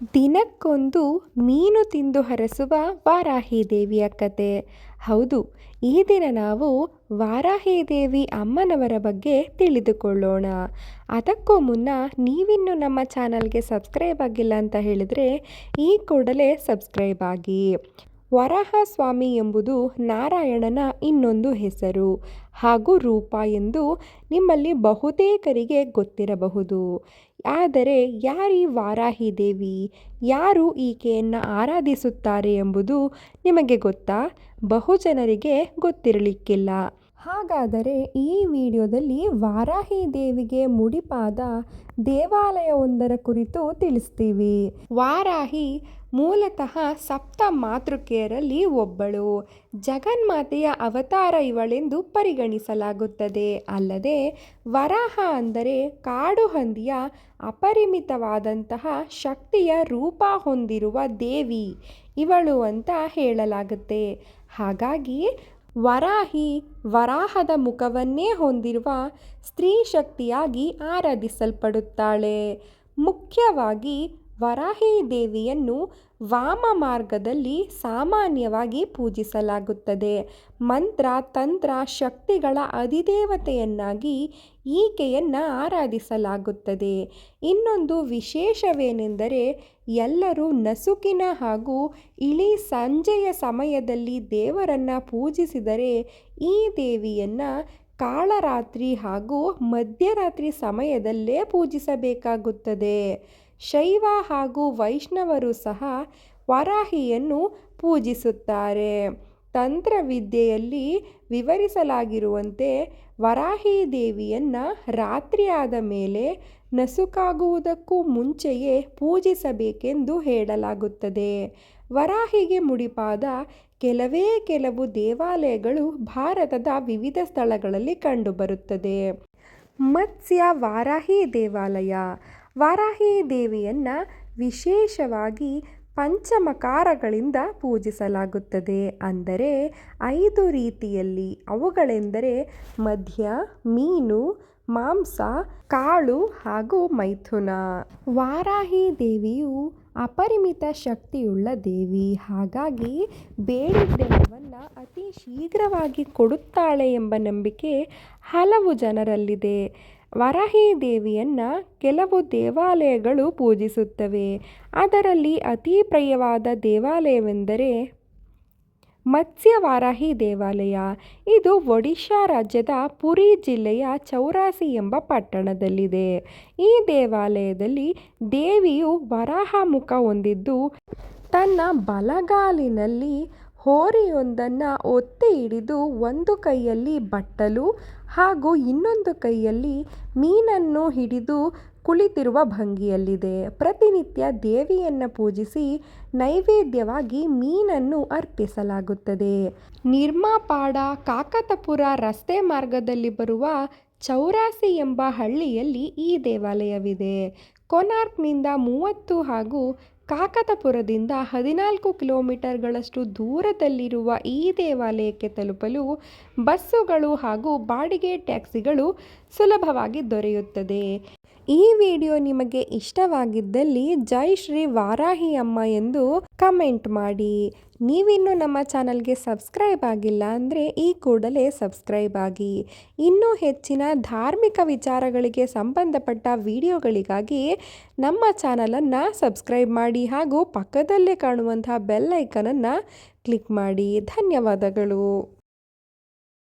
ದಿನಕ್ಕೊಂದು ಮೀನು ತಿಂದು ಹರಸುವ ವಾರಾಹಿ ದೇವಿಯ ಕತೆ. ಹೌದು, ಈ ದಿನ ನಾವು ವಾರಾಹಿ ದೇವಿ ಅಮ್ಮನವರ ಬಗ್ಗೆ ತಿಳಿದುಕೊಳ್ಳೋಣ. ಅದಕ್ಕೂ ಮುನ್ನ ನೀವಿನ್ನು ನಮ್ಮ ಚಾನಲ್ಗೆ ಸಬ್ಸ್ಕ್ರೈಬ್ ಆಗಿಲ್ಲ ಅಂತ ಹೇಳಿದರೆ ಈ ಕೂಡಲೇ ಸಬ್ಸ್ಕ್ರೈಬ್ ಆಗಿ. ವರಾಹ ಸ್ವಾಮಿ ಎಂಬುದು ನಾರಾಯಣನ ಇನ್ನೊಂದು ಹೆಸರು ಹಾಗೂ ರೂಪ ಎಂದು ನಿಮ್ಮಲ್ಲಿ ಬಹುತೇಕರಿಗೆ ಗೊತ್ತಿರಬಹುದು. ಆದರೆ ಯಾರೀ ವಾರಾಹಿ ದೇವಿ? ಯಾರು ಈಕೆಯನ್ನು ಆರಾಧಿಸುತ್ತಾರೆ ಎಂಬುದು ನಿಮಗೆ ಗೊತ್ತಾ? ಬಹುಜನರಿಗೆ ಗೊತ್ತಿರಲಿಕ್ಕಿಲ್ಲ. ಹಾಗಾದರೆ ಈ ವಿಡಿಯೋದಲ್ಲಿ ವಾರಾಹಿ ದೇವಿಗೆ ಮುಡಿಪಾದ ದೇವಾಲಯವೊಂದರ ಕುರಿತು ತಿಳಿಸ್ತೀವಿ. ವಾರಾಹಿ ಮೂಲತಃ ಸಪ್ತ ಮಾತೃಕೆಯರಲ್ಲಿ ಒಬ್ಬಳು. ಜಗನ್ಮಾತೆಯ ಅವತಾರ ಇವಳೆಂದು ಪರಿಗಣಿಸಲಾಗುತ್ತದೆ. ಅಲ್ಲದೆ ವರಾಹ ಅಂದರೆ ಕಾಡು ಹಂದಿಯ ಅಪರಿಮಿತವಾದಂತಹ ಶಕ್ತಿಯ ರೂಪ ಹೊಂದಿರುವ ದೇವಿ ಇವಳು ಅಂತ ಹೇಳಲಾಗುತ್ತೆ. ಹಾಗಾಗಿ ವರಾಹಿ ವರಾಹದ ಮುಖವನ್ನೇ ಹೊಂದಿರುವ ಸ್ತ್ರೀ ಶಕ್ತಿಯಾಗಿ ಆರಾಧಿಸಲ್ಪಡುತ್ತಾಳೆ. ಮುಖ್ಯವಾಗಿ ವರಾಹಿ ದೇವಿಯನ್ನು ವಾಮ ಮಾರ್ಗದಲ್ಲಿ ಸಾಮಾನ್ಯವಾಗಿ ಪೂಜಿಸಲಾಗುತ್ತದೆ. ಮಂತ್ರ, ತಂತ್ರ, ಶಕ್ತಿಗಳ ಅಧಿದೇವತೆಯನ್ನಾಗಿ ಈಕೆಯನ್ನು ಆರಾಧಿಸಲಾಗುತ್ತದೆ. ಇನ್ನೊಂದು ವಿಶೇಷವೇನೆಂದರೆ, ಎಲ್ಲರೂ ನಸುಕಿನ ಹಾಗೂ ಇಳಿ ಸಂಜೆಯ ಸಮಯದಲ್ಲಿ ದೇವರನ್ನು ಪೂಜಿಸಿದರೆ, ಈ ದೇವಿಯನ್ನು ಕಾಳರಾತ್ರಿ ಹಾಗೂ ಮಧ್ಯರಾತ್ರಿ ಸಮಯದಲ್ಲೇ ಪೂಜಿಸಬೇಕಾಗುತ್ತದೆ. ಶೈವ ಹಾಗೂ ವೈಷ್ಣವರು ಸಹ ವರಾಹಿಯನ್ನು ಪೂಜಿಸುತ್ತಾರೆ. ತಂತ್ರವಿದ್ಯೆಯಲ್ಲಿ ವಿವರಿಸಲಾಗಿರುವಂತೆ ವರಾಹಿ ದೇವಿಯನ್ನು ರಾತ್ರಿಯಾದ ಮೇಲೆ ನಸುಕಾಗುವುದಕ್ಕೂ ಮುಂಚೆಯೇ ಪೂಜಿಸಬೇಕೆಂದು ಹೇಳಲಾಗುತ್ತದೆ. ವರಾಹಿಗೆ ಮುಡಿಪಾದ ಕೆಲವೇ ಕೆಲವು ದೇವಾಲಯಗಳು ಭಾರತದ ವಿವಿಧ ಸ್ಥಳಗಳಲ್ಲಿ ಕಂಡುಬರುತ್ತದೆ. ಮತ್ಸ್ಯ ವಾರಾಹಿ ದೇವಾಲಯ. ವಾರಾಹಿ ದೇವಿಯನ್ನು ವಿಶೇಷವಾಗಿ ಪಂಚಮಕಾರಗಳಿಂದ ಪೂಜಿಸಲಾಗುತ್ತದೆ. ಅಂದರೆ ಐದು ರೀತಿಯಲ್ಲಿ ಅವುಗಳೆಂದರೆ ಮಧ್ಯ, ಮೀನು, ಮಾಂಸ, ಕಾಳು ಹಾಗೂ ಮೈಥುನ. ವಾರಾಹಿ ದೇವಿಯು ಅಪರಿಮಿತ ಶಕ್ತಿಯುಳ್ಳ ದೇವಿ. ಹಾಗಾಗಿ ಬೇಡಿದ್ದೆಲ್ಲವನ್ನು ಅತಿ ಶೀಘ್ರವಾಗಿ ಕೊಡುತ್ತಾಳೆ ಎಂಬ ನಂಬಿಕೆ ಹಲವು ಜನರಲ್ಲಿದೆ. ವರಾಹಿ ದೇವಿಯನ್ನು ಕೆಲವು ದೇವಾಲಯಗಳು ಪೂಜಿಸುತ್ತವೆ. ಅದರಲ್ಲಿ ಅತಿ ಪ್ರಿಯವಾದ ದೇವಾಲಯವೆಂದರೆ ಮತ್ಸ್ಯ ವಾರಾಹಿ ದೇವಾಲಯ. ಇದು ಒಡಿಶಾ ರಾಜ್ಯದ ಪುರಿ ಜಿಲ್ಲೆಯ ಚೌರಾಸಿ ಎಂಬ ಪಟ್ಟಣದಲ್ಲಿದೆ. ಈ ದೇವಾಲಯದಲ್ಲಿ ದೇವಿಯು ವರಾಹ ಮುಖ ಹೊಂದಿದ್ದು ತನ್ನ ಬಲಗಾಲಿನಲ್ಲಿ ಹೋರಿಯೊಂದನ್ನು ಒತ್ತಿ ಹಿಡಿದು ಒಂದು ಕೈಯಲ್ಲಿ ಬಟ್ಟಲು ಹಾಗೂ ಇನ್ನೊಂದು ಕೈಯಲ್ಲಿ ಮೀನನ್ನು ಹಿಡಿದು ಕುಳಿತಿರುವ ಭಂಗಿಯಲ್ಲಿದೆ. ಪ್ರತಿನಿತ್ಯ ದೇವಿಯನ್ನು ಪೂಜಿಸಿ ನೈವೇದ್ಯವಾಗಿ ಮೀನನ್ನು ಅರ್ಪಿಸಲಾಗುತ್ತದೆ. ನಿರ್ಮಾಪಾಡ ಕಾಕತಪುರ ರಸ್ತೆ ಮಾರ್ಗದಲ್ಲಿ ಬರುವ ಚೌರಾಸಿ ಎಂಬ ಹಳ್ಳಿಯಲ್ಲಿ ಈ ದೇವಾಲಯವಿದೆ. ಕೊನಾರ್ಕ್ನಿಂದ ಮೂವತ್ತು ಹಾಗೂ ಕಾಕತಪುರದಿಂದ ಹದಿನಾಲ್ಕು ಕಿಲೋಮೀಟರ್ಗಳಷ್ಟು ದೂರದಲ್ಲಿರುವ ಈ ದೇವಾಲಯಕ್ಕೆ ತಲುಪಲು ಬಸ್ಸುಗಳು ಹಾಗೂ ಬಾಡಿಗೆ ಟ್ಯಾಕ್ಸಿಗಳು ಸುಲಭವಾಗಿ ದೊರೆಯುತ್ತದೆ. ಈ ವಿಡಿಯೋ ನಿಮಗೆ ಇಷ್ಟವಾಗಿದ್ದಲ್ಲಿ ಜೈ ಶ್ರೀ ವಾರಾಹಿ ಅಮ್ಮ ಎಂದು ಕಮೆಂಟ್ ಮಾಡಿ. ನೀವಿನ್ನೂ ನಮ್ಮ ಚಾನಲ್ಗೆ ಸಬ್ಸ್ಕ್ರೈಬ್ ಆಗಿಲ್ಲ ಅಂದರೆ ಈ ಕೂಡಲೇ ಸಬ್ಸ್ಕ್ರೈಬ್ ಆಗಿ. ಇನ್ನೂ ಹೆಚ್ಚಿನ ಧಾರ್ಮಿಕ ವಿಚಾರಗಳಿಗೆ ಸಂಬಂಧಪಟ್ಟ ವಿಡಿಯೋಗಳಿಗಾಗಿ ನಮ್ಮ ಚಾನಲನ್ನು ಸಬ್ಸ್ಕ್ರೈಬ್ ಮಾಡಿ ಹಾಗೂ ಪಕ್ಕದಲ್ಲೇ ಕಾಣುವಂತಹ ಬೆಲ್ ಐಕನನ್ನು ಕ್ಲಿಕ್ ಮಾಡಿ. ಧನ್ಯವಾದಗಳು.